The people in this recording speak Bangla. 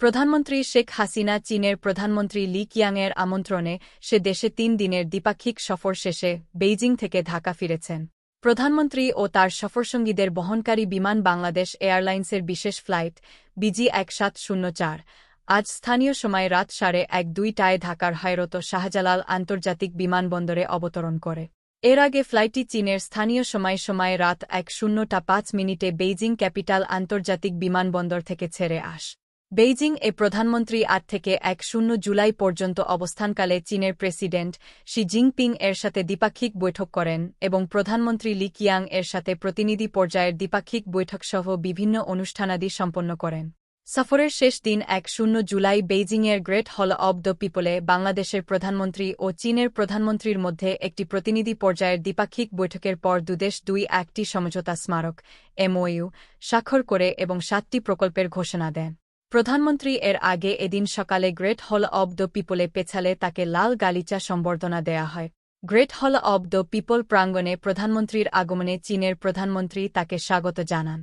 প্রধানমন্ত্রী শেখ হাসিনা চীনের প্রধানমন্ত্রী লি কিয়াংয়ের আমন্ত্রণে সে দেশে তিন দিনের দ্বিপাক্ষিক সফর শেষে বেইজিং থেকে ঢাকা ফিরেছেন। প্রধানমন্ত্রী ও তার সফরসঙ্গীদের বহনকারী বিমান বাংলাদেশ এয়ারলাইন্সের বিশেষ ফ্লাইট বিজি এক সাত শূন্য চার। আজ স্থানীয় সময় রাত সাড়ে এক দুইটায় ঢাকার হায়রত শাহজালাল আন্তর্জাতিক বিমানবন্দরে অবতরণ করে। এর আগে ফ্লাইটটি চীনের স্থানীয় সময় সময় রাত এক শূন্যটা পাঁচ মিনিটে বেইজিং ক্যাপিটাল আন্তর্জাতিক বিমানবন্দর থেকে ছেড়ে আস। বেইজিং এ প্রধানমন্ত্রী আট থেকে এক শূন্য জুলাই পর্যন্ত অবস্থানকালে চীনের প্রেসিডেন্ট শি জিনপিং এর সাথে দ্বিপাক্ষিক বৈঠক করেন এবং প্রধানমন্ত্রী লি কিয়াং এর সাথে প্রতিনিধি পর্যায়ের দ্বিপাক্ষিক বৈঠকসহ বিভিন্ন অনুষ্ঠানাদি সম্পন্ন করেন। সফরের শেষ দিন এক শূন্য জুলাই বেইজিংয়ের গ্রেট হল অব দ্য পিপলে বাংলাদেশের প্রধানমন্ত্রী ও চীনের প্রধানমন্ত্রীর মধ্যে একটি প্রতিনিধি পর্যায়ের দ্বিপাক্ষিক বৈঠকের পর দুদেশ দুই একটি সমঝোতা স্মারক, এমওইউ, স্বাক্ষর করে এবং সাতটি প্রকল্পের ঘোষণা দেন। প্রধানমন্ত্রী এর আগে এদিন সকালে গ্রেট হল অব দ্য পিপলে পেছালে তাকে লাল গালিচা সম্বর্ধনা দেয়া হয়। Great hall of the people প্রাঙ্গণে প্রধানমন্ত্রীর আগমনে চীনের প্রধানমন্ত্রী তাকে স্বাগত জানান।